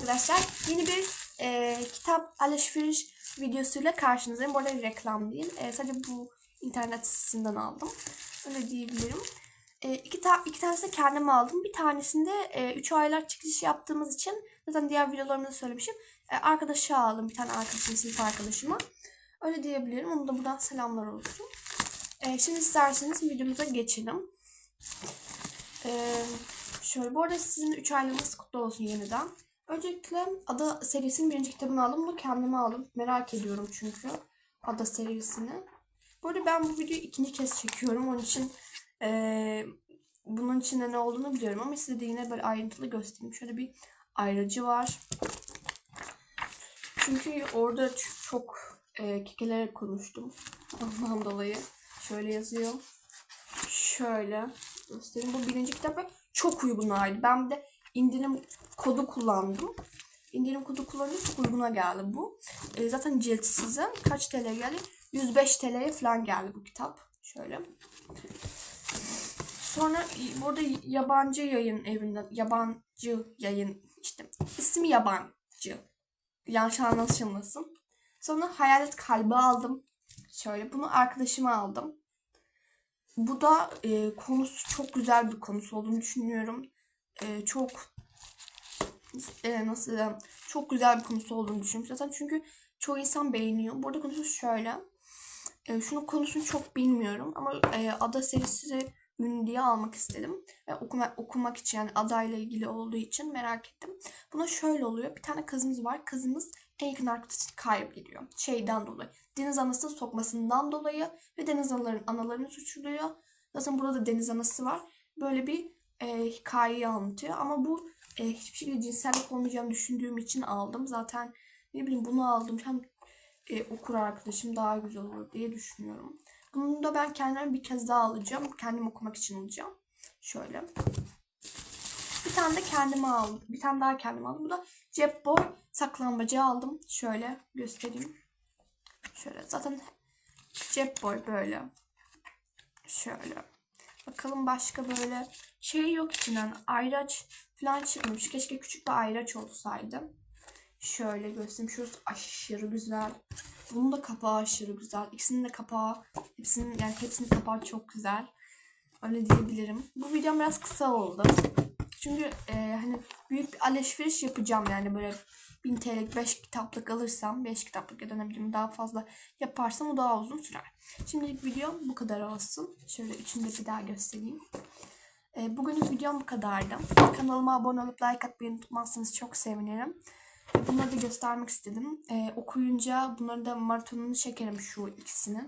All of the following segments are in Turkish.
arkadaşlar. Yeni bir e, kitap alışveriş videosuyla karşınızdayım. Bu arada reklam değil. E, sadece bu internet sitesinden aldım. Öyle diyebilirim. E, iki, ta iki tanesini kendim aldım. Bir tanesinde e, 3 aylar çıkış yaptığımız için zaten diğer videolarımda söylemişim. E, arkadaşa aldım. Bir tane arkadaşım, sınıf arkadaşıma. Öyle diyebilirim. Onu da buradan selamlar olsun. E, şimdi isterseniz videomuza geçelim. Ee, şöyle bu arada sizin 3 aylığınız kutlu olsun yeniden. Öncelikle Ada serisinin birinci kitabını aldım. Bunu kendime aldım. Merak ediyorum çünkü Ada serisini. Bu arada ben bu videoyu ikinci kez çekiyorum. Onun için ee, bunun içinde ne olduğunu biliyorum ama size de yine böyle ayrıntılı göstereyim. Şöyle bir ayrıcı var. Çünkü orada çok e, kekelere konuştum. Ondan dolayı şöyle yazıyor. Şöyle göstereyim. Bu birinci kitap ve çok uygunaydı. Ben bir de indirim kodu kullandım. İndirim kodu kullanınca çok uyguna geldi bu. E, zaten ciltsiz. Kaç TL geldi? 105 TL'ye falan geldi bu kitap. Şöyle. Sonra burada yabancı yayın evinden, yabancı yayın işte ismi yabancı. Yanlış anlaşılmasın. Sonra Hayalet Kalbi aldım. Şöyle bunu arkadaşıma aldım. Bu da e, konusu çok güzel bir konusu olduğunu düşünüyorum. E, çok e, nasıl desem, çok güzel bir konusu olduğunu düşünüyorum zaten çünkü çoğu insan beğeniyor. Burada konusu şöyle. E, şunun konusunu çok bilmiyorum ama e, ada serisi ünlü diye almak istedim. E, okuma, okumak için yani adayla ilgili olduğu için merak ettim. Buna şöyle oluyor. Bir tane kızımız var. Kızımız en yakın arkadaşını kaybediyor. Şeyden dolayı. Deniz anasını sokmasından dolayı ve deniz anaların analarını suçluyor. Zaten burada da deniz anası var. Böyle bir e, hikayeyi anlatıyor. Ama bu e, hiçbir şekilde cinsellik olmayacağını düşündüğüm için aldım. Zaten ne bileyim bunu aldım. Hem e, okur arkadaşım daha güzel olur diye düşünüyorum. Bunu da ben kendime bir kez daha alacağım. Kendim okumak için alacağım. Şöyle. Bir tane de kendime aldım. Bir tane daha kendime aldım. Bu da cep boy saklambacı aldım. Şöyle göstereyim. Şöyle zaten cep boy böyle. Şöyle. Bakalım başka böyle şey yok içinden. Ayraç falan çıkmış. Keşke küçük bir ayraç olsaydı. Şöyle göstereyim. Şurası aşırı güzel. Bunun da kapağı aşırı güzel. İkisinin de kapağı, hepsinin yani hepsinin kapağı çok güzel. Öyle diyebilirim. Bu videom biraz kısa oldu. Çünkü e, hani büyük bir alışveriş yapacağım yani böyle 1000 TL'lik 5 kitaplık alırsam 5 kitaplık ya da ne bileyim daha fazla yaparsam o daha uzun sürer. Şimdilik videom bu kadar olsun. Şöyle üçünü de bir daha göstereyim. E, bugünlük videom bu kadardı. Kanalıma abone olup like atmayı unutmazsanız çok sevinirim. Bunları da göstermek istedim. E, okuyunca bunların da maratonunu çekerim şu ikisini.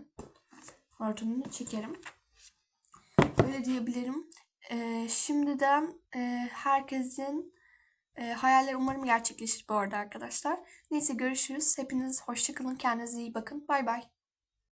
Maratonunu çekerim. Öyle diyebilirim. E, şimdiden e, herkesin e, hayalleri umarım gerçekleşir bu arada arkadaşlar. Neyse görüşürüz. Hepiniz hoşçakalın. Kendinize iyi bakın. Bay bay.